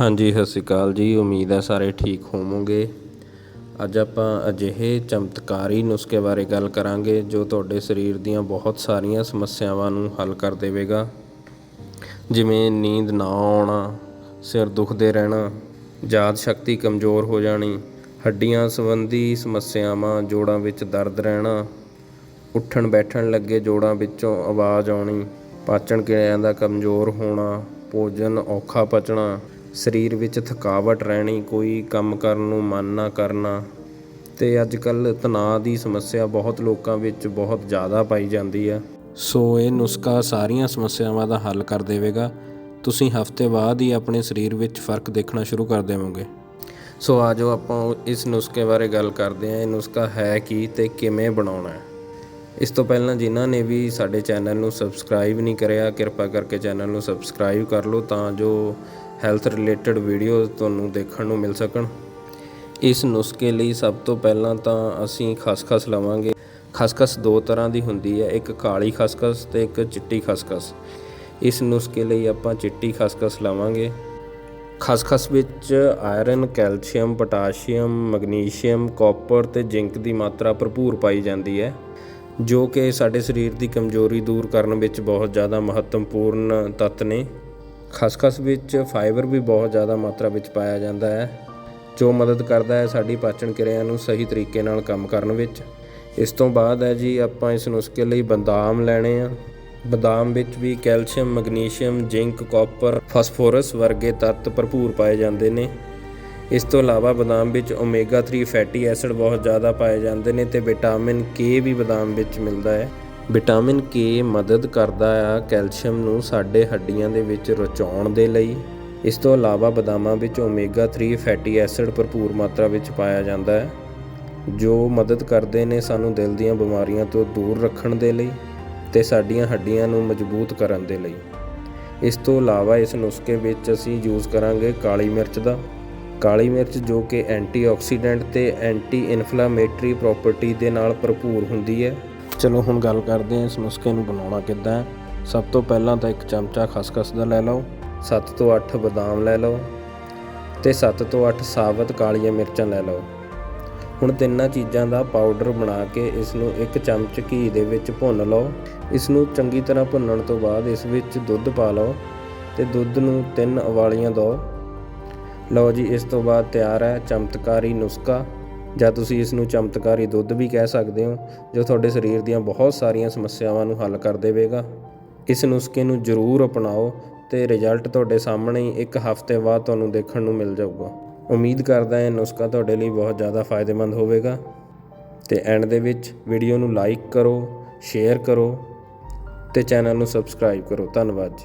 ਹਾਂਜੀ, ਸਤਿ ਸ਼੍ਰੀ ਅਕਾਲ ਜੀ। ਉਮੀਦ ਹੈ ਸਾਰੇ ਠੀਕ ਹੋਵੋਗੇ। ਅੱਜ ਆਪਾਂ ਅਜਿਹੇ ਚਮਤਕਾਰੀ ਨੁਸਖੇ ਬਾਰੇ ਗੱਲ ਕਰਾਂਗੇ, ਜੋ ਤੁਹਾਡੇ ਸਰੀਰ ਦੀਆਂ ਬਹੁਤ ਸਾਰੀਆਂ ਸਮੱਸਿਆਵਾਂ ਨੂੰ ਹੱਲ ਕਰ ਦੇਵੇਗਾ। ਜਿਵੇਂ ਨੀਂਦ ਨਾ ਆਉਣਾ, ਸਿਰ ਦੁਖਦੇ ਰਹਿਣਾ ਯਾਦ ਸ਼ਕਤੀ ਕਮਜ਼ੋਰ ਹੋ ਜਾਣੀ, ਹੱਡੀਆਂ ਸੰਬੰਧੀ ਸਮੱਸਿਆਵਾਂ, ਜੋੜਾਂ ਵਿੱਚ ਦਰਦ ਰਹਿਣਾ, ਉੱਠਣ ਬੈਠਣ ਲੱਗੇ ਜੋੜਾਂ ਵਿੱਚੋਂ ਆਵਾਜ਼ ਆਉਣੀ, ਪਾਚਨ ਕਿਰਿਆ ਦਾ ਕਮਜ਼ੋਰ ਹੋਣਾ, ਭੋਜਨ ਔਖਾ ਪਚਣਾ ਸਰੀਰ ਵਿੱਚ ਥਕਾਵਟ ਰਹਿਣੀ, ਕੋਈ ਕੰਮ ਕਰਨ ਨੂੰ ਮਨ ਨਾ ਕਰਨਾ ਤੇ ਅੱਜ ਕੱਲ ਤਣਾਅ ਦੀ ਸਮੱਸਿਆ ਬਹੁਤ ਲੋਕਾਂ ਵਿੱਚ ਬਹੁਤ ਜ਼ਿਆਦਾ ਪਾਈ ਜਾਂਦੀ ਆ। ਸੋ ਇਹ ਨੁਸਖਾ ਸਾਰੀਆਂ ਸਮੱਸਿਆਵਾਂ ਦਾ ਹੱਲ ਕਰ ਦੇਵੇਗਾ। ਤੁਸੀਂ ਹਫ਼ਤੇ ਬਾਅਦ ਹੀ ਆਪਣੇ ਸਰੀਰ ਵਿੱਚ ਫ਼ਰਕ ਦੇਖਣਾ ਸ਼ੁਰੂ ਕਰ ਦੇਵੋਗੇ। ਸੋ ਆਜੋ ਆਪਾਂ ਇਸ ਨੁਸਖੇ ਬਾਰੇ ਗੱਲ ਕਰਦੇ ਹਾਂ। ਇਹ ਨੁਸਖਾ ਹੈ ਕੀ ਤੇ ਕਿਵੇਂ ਬਣਾਉਣਾ ਹੈ? ਇਸ ਤੋਂ ਪਹਿਲਾਂ ਜਿਨ੍ਹਾਂ ਨੇ ਵੀ ਸਾਡੇ ਚੈਨਲ ਨੂੰ ਸਬਸਕ੍ਰਾਈਬ ਨਹੀਂ ਕਰਿਆ, ਕਿਰਪਾ ਕਰਕੇ ਚੈਨਲ ਨੂੰ ਸਬਸਕ੍ਰਾਈਬ ਕਰ ਲਓ ਤਾਂ ਜੋ ਹੈਲਥ ਰਿਲੇਟਡ ਵੀਡੀਓਜ਼ ਤੁਹਾਨੂੰ ਦੇਖਣ ਨੂੰ ਮਿਲ ਸਕਣ। ਇਸ ਨੁਸਖੇ ਲਈ ਸਭ ਤੋਂ ਪਹਿਲਾਂ ਤਾਂ ਅਸੀਂ ਖਸਖਸ ਲਵਾਂਗੇ। ਖਸਖਸ ਦੋ ਤਰ੍ਹਾਂ ਦੀ ਹੁੰਦੀ ਹੈ, ਇੱਕ ਕਾਲੀ ਖਸਖਸ ਤੇ ਇੱਕ ਚਿੱਟੀ ਖਸਖਸ। ਇਸ ਨੁਸਖੇ ਲਈ ਆਪਾਂ ਚਿੱਟੀ ਖਸਖਸ ਲਵਾਂਗੇ। ਖਸਖਸ ਵਿੱਚ iron calcium potassium magnesium copper ਤੇ ਜ਼ਿੰਕ ਦੀ ਮਾਤਰਾ ਭਰਪੂਰ ਪਾਈ ਜਾਂਦੀ ਹੈ, ਜੋ ਕਿ ਸਾਡੇ ਸਰੀਰ ਦੀ ਕਮਜ਼ੋਰੀ ਦੂਰ ਕਰਨ ਵਿੱਚ ਬਹੁਤ ਜ਼ਿਆਦਾ ਮਹੱਤਵਪੂਰਨ ਤੱਤ ਨੇ। ਖਸਖਸ ਵਿੱਚ ਫਾਈਬਰ ਵੀ ਬਹੁਤ ਜ਼ਿਆਦਾ ਮਾਤਰਾ ਵਿੱਚ ਪਾਇਆ ਜਾਂਦਾ ਹੈ, ਜੋ ਮਦਦ ਕਰਦਾ ਹੈ ਸਾਡੀ ਪਾਚਨ ਕਿਰਿਆ ਨੂੰ ਸਹੀ ਤਰੀਕੇ ਨਾਲ ਕੰਮ ਕਰਨ ਵਿੱਚ। ਇਸ ਤੋਂ ਬਾਅਦ ਹੈ ਜੀ, ਆਪਾਂ ਇਸ ਨੁਸਖੇ ਲਈ ਬਦਾਮ ਲੈਣੇ ਆ। ਬਦਾਮ ਵਿੱਚ ਵੀ calcium, magnesium, zinc, copper, phosphorus ਵਰਗੇ ਤੱਤ ਭਰਪੂਰ ਪਾਏ ਜਾਂਦੇ ਨੇ। ਇਸ ਤੋਂ ਇਲਾਵਾ ਬਦਾਮ ਵਿੱਚ ਓਮੇਗਾ 3 ਫੈਟੀ ਐਸਿਡ ਬਹੁਤ ਜ਼ਿਆਦਾ ਪਾਏ ਜਾਂਦੇ ਨੇ ਤੇ ਵਿਟਾਮਿਨ ਕੇ ਵੀ ਬਦਾਮ ਵਿੱਚ ਮਿਲਦਾ ਹੈ। ਵਿਟਾਮਿਨ ਕੇ ਮਦਦ ਕਰਦਾ ਆ ਕੈਲਸ਼ੀਅਮ ਨੂੰ ਸਾਡੇ ਹੱਡੀਆਂ ਦੇ ਵਿੱਚ ਰਚਾਉਣ ਦੇ ਲਈ। ਇਸ ਤੋਂ ਇਲਾਵਾ ਬਦਾਮਾਂ ਵਿੱਚ ਓਮੇਗਾ 3 ਫੈਟੀ ਐਸਿਡ ਭਰਪੂਰ ਮਾਤਰਾ ਵਿੱਚ ਪਾਇਆ ਜਾਂਦਾ ਹੈ, ਜੋ ਮਦਦ ਕਰਦੇ ਨੇ ਸਾਨੂੰ ਦਿਲ ਦੀਆਂ ਬਿਮਾਰੀਆਂ ਤੋਂ ਦੂਰ ਰੱਖਣ ਦੇ ਲਈ ਤੇ ਸਾਡੀਆਂ ਹੱਡੀਆਂ ਨੂੰ ਮਜ਼ਬੂਤ ਕਰਨ ਦੇ ਲਈ। ਇਸ ਤੋਂ ਇਲਾਵਾ ਇਸ ਨੁਸਖੇ ਵਿੱਚ ਅਸੀਂ ਯੂਜ਼ ਕਰਾਂਗੇ ਕਾਲੀ ਮਿਰਚ ਦਾ। ਕਾਲੀ ਮਿਰਚ ਜੋ ਕਿ ਐਂਟੀਆਕਸੀਡੈਂਟ ਤੇ ਐਂਟੀ ਇਨਫਲਾਮੇਟਰੀ ਪ੍ਰਾਪਰਟੀ ਦੇ ਨਾਲ ਭਰਪੂਰ ਹੁੰਦੀ ਹੈ। ਚਲੋ ਹੁਣ ਗੱਲ ਕਰਦੇ ਹਾਂ ਇਸ ਨੁਸਖੇ ਨੂੰ ਬਣਾਉਣਾ ਕਿੱਦਾਂ ਹੈ। ਸਭ ਤੋਂ ਪਹਿਲਾਂ ਤਾਂ ਇੱਕ ਚਮਚਾ ਖਸਖਸ ਦਾ ਲੈ ਲਓ 7 ਤੋਂ 8 ਬਦਾਮ ਲੈ ਲਓ ਤੇ 7 ਤੋਂ 8 ਸਾਬਤ ਕਾਲੀਆਂ ਮਿਰਚਾਂ ਲੈ ਲਓ। ਹੁਣ ਤਿੰਨਾਂ ਚੀਜ਼ਾਂ ਦਾ ਪਾਊਡਰ ਬਣਾ ਕੇ ਇਸ ਨੂੰ ਇੱਕ ਚਮਚ ਘੀ ਦੇ ਵਿੱਚ ਭੁੰਨ ਲਓ। ਇਸ ਨੂੰ ਚੰਗੀ ਤਰ੍ਹਾਂ ਭੁੰਨਣ ਤੋਂ ਬਾਅਦ ਇਸ ਵਿੱਚ ਦੁੱਧ ਪਾ ਲਓ ਤੇ ਦੁੱਧ ਨੂੰ ਤਿੰਨ ਉਬਾਲੀਆਂ ਦਿਓ ਲਓ ਜੀ, ਇਸ ਤੋਂ ਬਾਅਦ ਤਿਆਰ ਹੈ ਚਮਤਕਾਰੀ ਨੁਸਖਾ। ਜਾਂ ਤੁਸੀਂ ਇਸ ਨੂੰ ਚਮਤਕਾਰੀ ਦੁੱਧ ਵੀ ਕਹਿ ਸਕਦੇ ਹੋ, ਜੋ ਤੁਹਾਡੇ ਸਰੀਰ ਦੀਆਂ ਬਹੁਤ ਸਾਰੀਆਂ ਸਮੱਸਿਆਵਾਂ ਨੂੰ ਹੱਲ ਕਰ ਦੇਵੇਗਾ। ਇਸ ਨੁਸਖੇ ਨੂੰ ਜ਼ਰੂਰ ਅਪਣਾਓ ਤੇ ਰਿਜ਼ਲਟ ਤੁਹਾਡੇ ਸਾਹਮਣੇ ਹੀ ਇੱਕ ਹਫ਼ਤੇ ਬਾਅਦ ਤੁਹਾਨੂੰ ਦੇਖਣ ਨੂੰ ਮਿਲ ਜਾਊਗਾ। ਉਮੀਦ ਕਰਦਾ ਹਾਂ ਇਹ ਨੁਸਖਾ ਤੁਹਾਡੇ ਲਈ ਬਹੁਤ ਜ਼ਿਆਦਾ ਫਾਇਦੇਮੰਦ ਹੋਵੇਗਾ। ਤੇ ਐਂਡ ਦੇ ਵਿੱਚ ਵੀਡੀਓ ਨੂੰ ਲਾਈਕ ਕਰੋ, ਸ਼ੇਅਰ ਕਰੋ ਤੇ ਚੈਨਲ ਨੂੰ ਸਬਸਕ੍ਰਾਈਬ ਕਰੋ। ਧੰਨਵਾਦ ਜੀ।